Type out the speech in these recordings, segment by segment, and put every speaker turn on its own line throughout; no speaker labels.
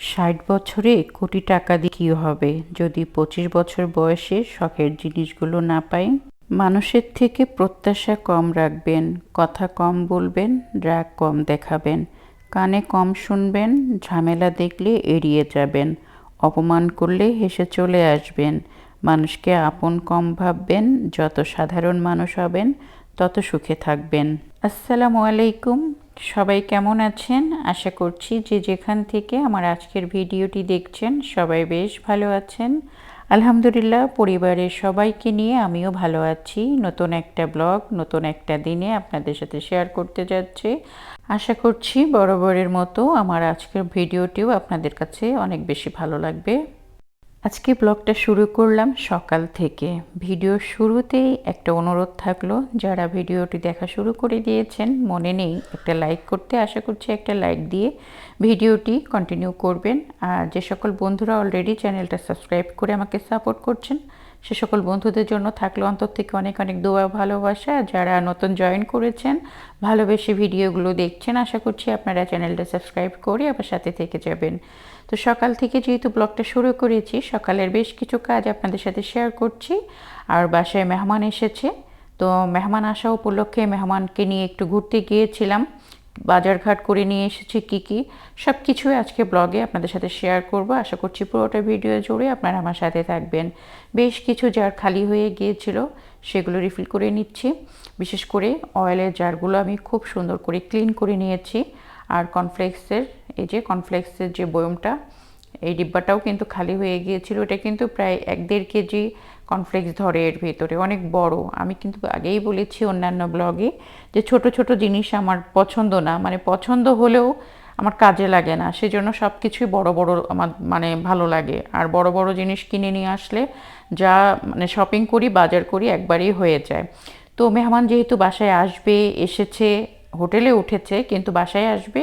ষাট বছরে কোটি টাকা দিয়ে কী হবে? যদি পঁচিশ বছর বয়সে শখের জিনিসগুলো না পাই? মানুষের থেকে প্রত্যাশা কম রাখবেন, কথা কম বলবেন, রাগ কম দেখাবেন, কানে কম শুনবেন, ঝামেলা দেখলে এড়িয়ে যাবেন, অপমান করলে হেসে চলে আসবেন, মানুষকে আপন কম ভাববেন, যত সাধারণ মানুষ হবেন, তত সুখে থাকবেন। আসসালামু আলাইকুম। সবাই কেমন আছেন? আশা করছি যে যেখান থেকে আমার আজকের ভিডিওটি দেখছেন, সবাই বেশ ভালো আছেন। আলহামদুলিল্লাহ, পরিবারের সবাইকে নিয়ে আমিও ভালো আছি। নতুন একটা ব্লগ, নতুন একটা দিনে আপনাদের সাথে শেয়ার করতে যাচ্ছি। আশা করছি বরাবরের মতো আমার আজকের ভিডিওটিও আপনাদের কাছে অনেক বেশি ভালো লাগবে। আজকে ব্লগটা শুরু করলাম সকাল থেকে। ভিডিওর শুরুতেই একটা অনুরোধ থাকল, যারা ভিডিওটি দেখা শুরু করে দিয়েছেন, মনে নেই, একটা লাইক করতে আশা করছি একটা লাইক দিয়ে ভিডিওটি কন্টিনিউ করবেন। আর যে সকল বন্ধুরা অলরেডি চ্যানেলটা সাবস্ক্রাইব করে আমাকে সাপোর্ট করছেন, সে সকল বন্ধুদের জন্য থাকল অন্তর থেকে অনেক অনেক দোয়া, ভালোবাসা। যারা নতুন জয়েন করেছেন, ভালোবেসে ভিডিওগুলো দেখছেন, আশা করছি আপনারা চ্যানেলটা সাবস্ক্রাইব করে আবার সাথে থেকে যাবেন। তো সকাল থেকে যেহেতু ব্লগটা শুরু করেছি, সকালের বেশ কিছু কাজ আপনাদের সাথে শেয়ার করছি। আর বাসায় মেহমান এসেছে। তো মেহমান আসা উপলক্ষে মেহমানকে নিয়ে একটু ঘুরতে গিয়েছিলাম। বাজারঘাট করে নিয়ে এসেছি কী কী। সব কিছুই আজকে ব্লগে আপনাদের সাথে শেয়ার করব। আশা করছি পুরোটা ভিডিও জুড়ে আপনারা আমার সাথে থাকবেন। বেশ কিছু জার খালি হয়ে গিয়েছিল, সেগুলো রিফিল করে নিচ্ছি। বিশেষ করে অয়েলের জারগুলো আমি খুব সুন্দর করে ক্লিন করে নিয়েছি। আর কনফ্লেক্সের এই যে কনফ্লেক্সের যে বয়মটা, এই ডিব্বাটাও কিন্তু খালি হয়ে গিয়েছিল। এটা কিন্তু প্রায় এক দেড় কেজি কনফ্লেক্স ধরে এর ভেতরে, অনেক বড়। আমি কিন্তু আগেই বলেছি অন্যান্য ব্লগে যে ছোট ছোট জিনিস আমার পছন্দ না। মানে পছন্দ হলেও আমার কাজে লাগে না। সেজন্য সব কিছুই বড় বড় আমার মানে ভালো লাগে। আর বড় বড় জিনিস কিনে নিয়ে আসলে যা মানে শপিং করি, বাজার করি, একবারেই হয়ে যায়। তো মেহমান যেহেতু বাসায় আসবে, এসেছে, হোটেলে উঠেছে, কিন্তু বাসায় আসবে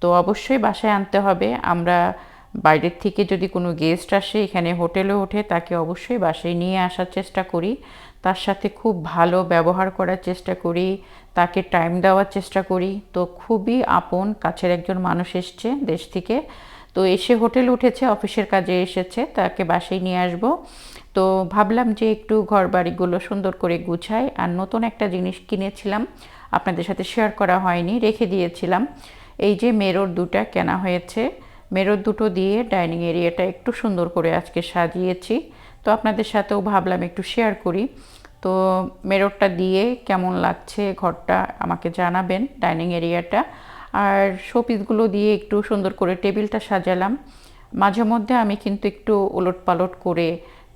তো অবশ্যই বাসায় আনতে হবে। আমরা বাইরের থেকে যদি কোনো গেস্ট আসে, এখানে হোটেলে ওঠে, তাকে অবশ্যই বাসায় নিয়ে আসার চেষ্টা করি। তার সাথে খুব ভালো ব্যবহার করার চেষ্টা করি, তাকে টাইম দেওয়ার চেষ্টা করি। তো খুবই আপন, কাছের একজন মানুষ এসছে দেশ থেকে। তো এসে হোটেল উঠেছে, অফিসের কাজে এসেছে, তাকে বাসায় নিয়ে আসব। তো ভাবলাম যে একটু ঘর বাড়িগুলো সুন্দর করে গুছাই আর নতুন একটা জিনিস কিনেছিলাম। আপনাদের সাথে শেয়ার করা হয়নি, রেখে দিয়েছিলাম। এই যে মেরোর দুটা কেনা হয়েছে, মেরোর দুটো দিয়ে ডাইনিং এরিয়াটা একটু সুন্দর করে আজকে সাজিয়েছি। তো আপনাদের সাথেও ভাবলাম একটু শেয়ার করি। তো মেরোরটা দিয়ে কেমন লাগছে ঘরটা আমাকে জানাবেন ডাইনিং এরিয়াটা। আর শোপিসগুলো দিয়ে একটু সুন্দর করে টেবিলটা সাজালাম। মাঝে মধ্যে আমি কিন্তু একটু ওলট পালট করে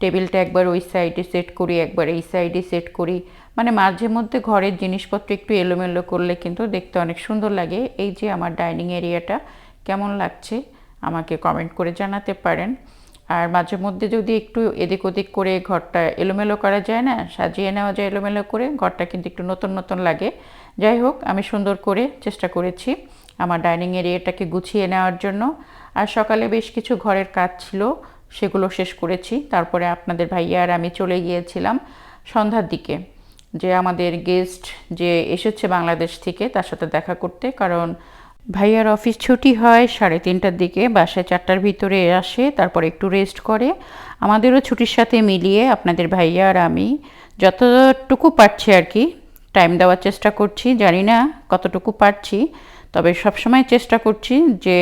টেবিলটা একবার ওই সাইডে সেট করি, একবার এই সাইডে সেট করি। মানে মাঝে মধ্যে ঘরের জিনিসপত্র একটু এলোমেলো করলে কিন্তু দেখতে অনেক সুন্দর লাগে। এই যে আমার ডাইনিং এরিয়াটা কেমন লাগছে আমাকে কমেন্ট করে জানাতে পারেন। আর মাঝে মধ্যে যদি একটু এদিক ওদিক করে ঘরটা এলোমেলো করা যায় না, সাজিয়ে নেওয়া যায় এলোমেলো করে, ঘরটা কিন্তু একটু নতুন নতুন লাগে। যাই হোক, আমি সুন্দর করে চেষ্টা করেছি আমার ডাইনিং এরিয়াটাকে গুছিয়ে নেওয়ার জন্য। আর সকালে বেশ কিছু ঘরের কাজ ছিল। সেগুলো শেষ করেছি। তারপরে আপনাদের ভাইয়া আর আমি চলে গিয়েছিলাম সন্ধ্যার দিকে, যে আমাদের গেস্ট যে এসেছে বাংলাদেশ থেকে তার সাথে দেখা করতে। কারণ ভাইয়ার অফিস ছুটি হয় সাড়ে তিনটার দিকে, বাসায় চারটার ভিতরে আসে, তারপর একটু রেস্ট করে। আমাদেরও ছুটির সাথে মিলিয়ে আপনাদের ভাইয়া আর আমি যতটুকু পারছি আর কি টাইম দেওয়ার চেষ্টা করছি। জানি না কতটুকু পারছি, তবে সবসময় চেষ্টা করছি যে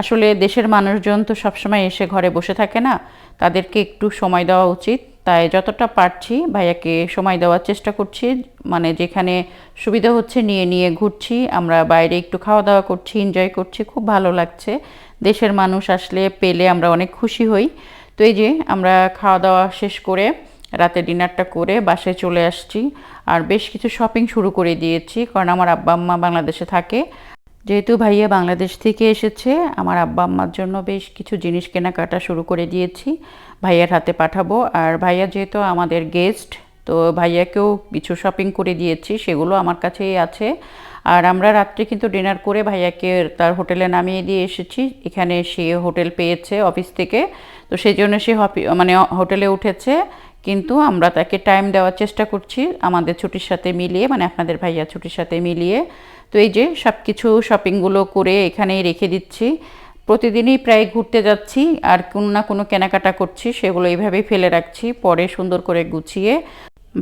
আসলে দেশের মানুষজন তো সবসময় এসে ঘরে বসে থাকে না, তাদেরকে একটু সময় দেওয়া উচিত। তাই যতটা পারছি ভাইয়াকে সময় দেওয়ার চেষ্টা করছি মানে যেখানে সুবিধা হচ্ছে নিয়ে নিয়ে ঘুরছি, আমরা বাইরে একটু খাওয়া দাওয়া করছি এনজয় করছি, খুব ভালো লাগছে। দেশের মানুষ আসলে পেলে আমরা অনেক খুশি হই। তো এই যে আমরা খাওয়া দাওয়া শেষ করে, রাতে ডিনারটা করে বাসায় চলে আসছি, আর বেশ কিছু শপিং শুরু করে দিয়েছি, কারণ আমার আব্বা আম্মা বাংলাদেশে থাকে। যেহেতু ভাইয়া বাংলাদেশ থেকে এসেছে, আমার আব্বা আম্মার জন্য বেশ কিছু জিনিস কেনাকাটা শুরু করে দিয়েছি। ভাইয়ার হাতে পাঠাবো। আর ভাইয়া যেহেতু আমাদের গেস্ট, তো ভাইয়াকেও কিছু শপিং করে দিয়েছি, সেগুলো আমার কাছেই আছে। আর আমরা রাত্রে কিন্তু ডিনার করে ভাইয়াকে তার হোটেলে নামিয়ে দিয়ে এসেছি। এখানে সে হোটেল পেয়েছে অফিস থেকে, তো সেই জন্য সে মানে হোটেলে উঠেছে। কিন্তু আমরা তাকে টাইম দেওয়ার চেষ্টা করছি আমাদের ছুটির সাথে মিলিয়ে মানে আপনাদের ভাইয়া ছুটির সাথে মিলিয়ে। তো এই যে সব কিছু শপিংগুলো করে এখানেই রেখে দিচ্ছি। প্রতিদিনই প্রায় ঘুরতে যাচ্ছি, আর কোনো না কোনো কেনাকাটা করছি, সেগুলো এইভাবেই ফেলে রাখছি, পরে সুন্দর করে গুছিয়ে।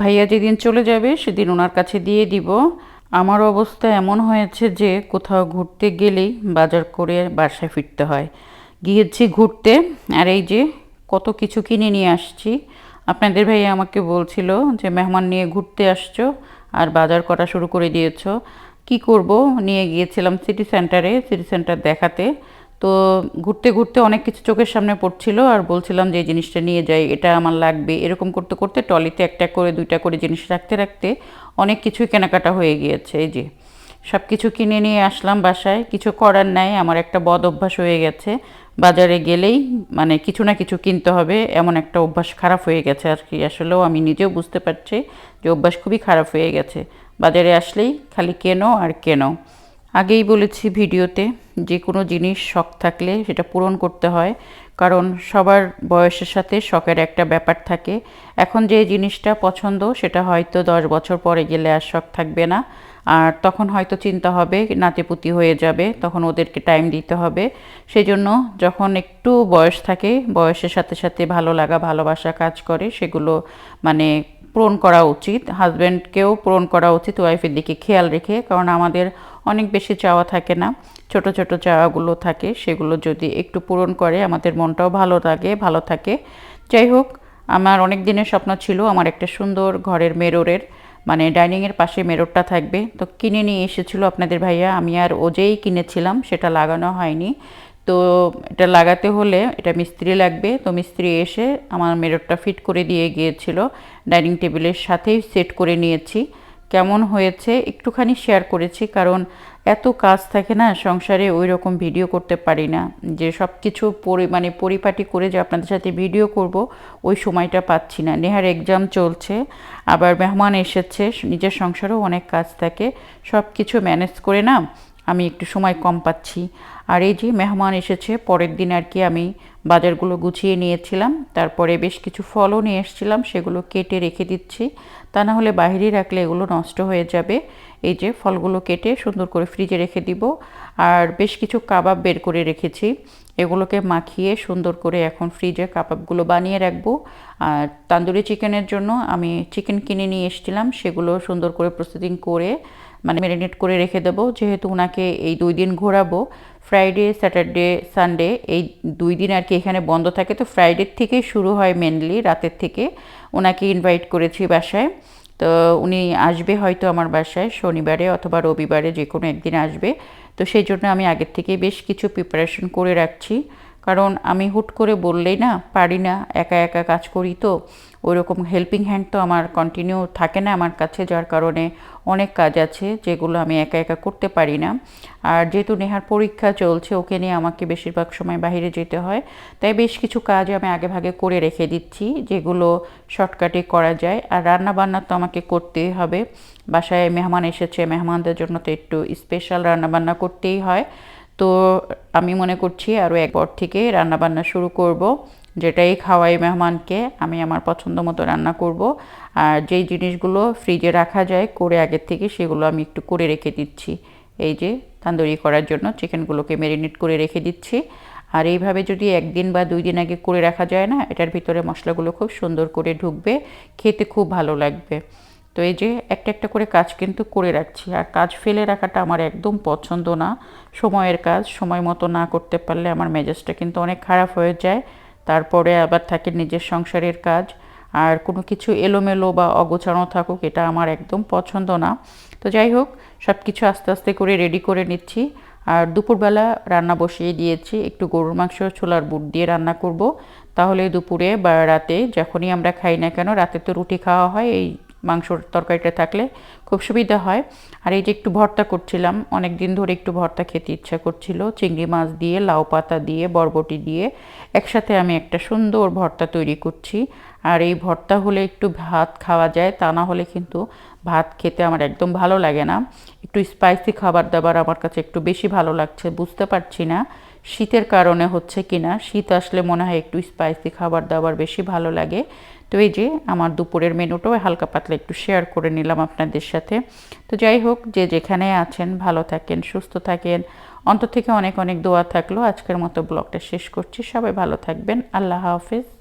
ভাইয়া যেদিন চলে যাবে সেদিন ওনার কাছে দিয়ে দিব। আমার অবস্থা এমন হয়েছে যে কোথাও ঘুরতে গেলেই বাজার করে বাসায় ফিরতে হয়। গিয়েছি ঘুরতে, আর এই যে কত কিছু কিনে নিয়ে আসছি। আপনাদের ভাইয়া আমাকে বলছিল যে, মেহমান নিয়ে ঘুরতে আসছো আর বাজার করা শুরু করে দিয়েছ। কি করব? নিয়ে গিয়েছিলাম সিটি সেন্টারে সিটি সেন্টার দেখাতে। তো ঘুরতে ঘুরতে অনেক কিছু চোখের সামনে পড়ছিল আর বলছিলাম যে, এই জিনিসটা নিয়ে যাই, এটা আমার লাগবে। এরকম করতে করতে টলিতে একটা করে, দুইটা করে জিনিস রাখতে রাখতে অনেক কিছুই কেনাকাটা হয়ে গিয়েছে। এই যে সব কিছু কিনে নিয়ে আসলাম বাসায়। কিছু করার নাই, আমার একটা বদ অভ্যাস হয়ে গেছে। বাজারে গেলেই মানে কিছু না কিছু কিনতে হবে, এমন একটা অভ্যাস খারাপ হয়ে গেছে আর কি। আসলেও আমি নিজেও বুঝতে পারছি যে অভ্যাস খুবই খারাপ হয়ে গেছে। বাজারে আসলেই খালি কেনো আর কেনো। আগেই বলেছি ভিডিওতে, যে কোনো জিনিস শখ থাকলে সেটা পূরণ করতে হয়। কারণ সবার বয়সের সাথে শখের একটা ব্যাপার থাকে। এখন যে জিনিসটা পছন্দ, সেটা হয়তো দশ বছর পরে গেলে আর শখ থাকবে না। আর তখন হয়তো চিন্তা হবে, নাতিপুতি হয়ে যাবে, তখন ওদেরকে টাইম দিতে হবে। সেই জন্য যখন একটু বয়স থাকে, বয়সের সাথে সাথে ভালো লাগা, ভালোবাসা কাজ করে, সেগুলো মানে পূরণ করা উচিত। হাজব্যান্ডকেও পূরণ করা উচিত ওয়াইফের দিকে খেয়াল রেখে, কারণ আমাদের অনেক বেশি চাওয়া থাকে না। ছোট ছোট চাওয়াগুলো থাকে, সেগুলো যদি একটু পূরণ করে, আমাদের মনটাও ভালো লাগে, ভালো থাকে। যাই হোক, আমার অনেক দিনের স্বপ্ন ছিল, আমার একটা সুন্দর ঘরের মেরোরের মানে ডাইনিংয়ের পাশে মেরোডটা থাকবে। তো কিনে নিয়ে এসেছিল আপনাদের ভাইয়া। আমি আর ওজেই কিনেছিলাম, সেটা লাগানো হয়নি। তো এটা লাগাতে হলে এটা মিস্ত্রি লাগবে। তো মিস্ত্রি এসে আমার মেরোডটা ফিট করে দিয়ে গিয়েছিল। ডাইনিং টেবিলের সাথেই সেট করে নিয়েছি। কেমন হয়েছে একটুখানি শেয়ার করেছি, কারণ এত কাজ থাকে না, সংসারে ওই রকম ভিডিও করতে পারি না। যে সব কিছু পরি মানে পরিপাটি করে যে আপনাদের সাথে ভিডিও করব, ওই সময়টা পাচ্ছি না। নেহার এক্সাম চলছে, আবার মেহমান এসেছে, নিজের সংসারেও অনেক কাজ থাকে সব কিছু ম্যানেজ করে না আমি একটু সময় কম পাচ্ছি। আর এই যে মেহমান এসেছে, পরের দিন আর কি আমি বাজারগুলো গুছিয়ে নিয়েছিলাম। তারপরে বেশ কিছু ফলও নিয়ে এসেছিলাম, সেগুলো কেটে রেখে দিচ্ছি। তা না হলে বাইরে রাখলে এগুলো নষ্ট হয়ে যাবে। এই যে ফলগুলো কেটে সুন্দর করে ফ্রিজে রেখে দিব। আর বেশ কিছু কাবাব বের করে রেখেছি। এগুলোকে মাখিয়ে সুন্দর করে এখন ফ্রিজে কাবাবগুলো বানিয়ে রাখব। আর তান্দুরি চিকেনের জন্য আমি চিকেন কিনে নিয়ে এসেছিলাম, সেগুলো সুন্দর করে প্রসেসিং করে মানে ম্যারিনেট করে রেখে দেবো। যেহেতু ওনাকে এই দুই দিন ঘোরাবো ফ্রাইডে স্যাটারডে সানডে এই দুই দিন আর কি এখানে বন্ধ থাকে। তো ফ্রাইডের থেকেই শুরু হয় মেনলি রাতের থেকে। ওনাকে ইনভাইট করেছি বাসায়। তো উনি আসবে হয়তো আমার বাসায় শনিবারে অথবা রবিবারে যে কোনো একদিন আসবে। তো সেই জন্য আমি আগের থেকে বেশ কিছু প্রিপারেশন করে রাখছি। কারণ আমি হুট করে বললেই না, পারি না, একা একা কাজ করি তো। ওই রকম হেল্পিং হ্যান্ড তো আমার কন্টিনিউ থাকে না আমার কাছে, যার কারণে অনেক কাজ আছে যেগুলো আমি একা একা করতে পারি না। আর যেহেতু নেহার পরীক্ষা চলছে, ওকে নিয়ে আমাকে বেশিরভাগ সময় বাহিরে যেতে হয়। তাই বেশ কিছু কাজ আমি আগে ভাগে করে রেখে দিচ্ছি, যেগুলো শর্টকাটে করা যায়। আর রান্না বান্না তো আমাকে করতেই হবে। বাসায় মেহমান এসেছে, মেহমানদের জন্য তো একটু স্পেশাল রান্নাবান্না করতেই হয়। তো আমি মনে করছি আরও একবার থেকে রান্নাবান্না শুরু করব। যেটাই খাওয়াই মেহমানকে, আমি আমার পছন্দ মতো রান্না করব। আর যেই জিনিসগুলো ফ্রিজে রাখা যায়, করে আগের থেকে সেগুলো আমি একটু করে রেখে দিচ্ছি। এই যে, তান্দুরি করার জন্য চিকেনগুলোকে ম্যারিনেট করে রেখে দিচ্ছি। আর এইভাবে যদি একদিন বা দুই দিন আগে করে রাখা যায় না, এটার ভিতরে মশলাগুলো খুব সুন্দর করে ঢুকবে, খেতে খুব ভালো লাগবে। তো এই যে একটা একটা করে কাজ কিন্তু করে রাখছি। আর কাজ ফেলে রাখাটা আমার একদম পছন্দ না। সময়ের কাজ, সময় মতো না করতে পারলে আমার মেজাজটা কিন্তু অনেক খারাপ হয়ে যায়। তারপরে আবার থাকে নিজের সংসারের কাজ। আর কোনো কিছু এলোমেলো বা অগোছানো থাকুক, এটা আমার একদম পছন্দ না। তো যাই হোক সব কিছু আস্তে আস্তে করে রেডি করে নিচ্ছি। আর দুপুরবেলা রান্না বসিয়ে দিয়েছি। একটু গরুর মাংস, ছোলার বুট দিয়ে রান্না করব। তাহলে দুপুরে বা রাতে যখনই আমরা খাই না কেন, রাতে তো রুটি খাওয়া হয়, এই মাংসর তরকারিটা থাকলে খুব সুবিধা হয়। আর এই যে একটু ভর্তা করছিলাম অনেক দিন ধরে একটু ভর্তা খেতে ইচ্ছা করছিল। চিংড়ি মাছ দিয়ে, লাউ পাতা দিয়ে, বরবটি দিয়ে একসাথে আমি একটা সুন্দর ভর্তা তৈরি করছি। আর এই ভর্তা হলে একটু ভাত খাওয়া যায়, তা না হলে কিন্তু ভাত খেতে আমার একদম ভালো লাগে না। একটু স্পাইসি খাবার দাবার আমার কাছে একটু বেশি ভালো লাগছে, বুঝতে পারছি না। শীতের কারণে হচ্ছে কি না শীত আসলে মনে হয় একটু স্পাইসি খাবার দাবার বেশি ভালো লাগে। তো এই যে আমার দুপুরের মেনুটাও হালকা পাতলা একটু শেয়ার করে নিলাম আপনাদের সাথে। তো যাই হোক, যে যেখানে আছেন, ভালো থাকেন, সুস্থ থাকেন। অন্তর থেকে অনেক অনেক দোয়া থাকল। আজকের মতো ব্লগটা শেষ করছি। সবাই ভালো থাকবেন। আল্লাহ হাফেজ।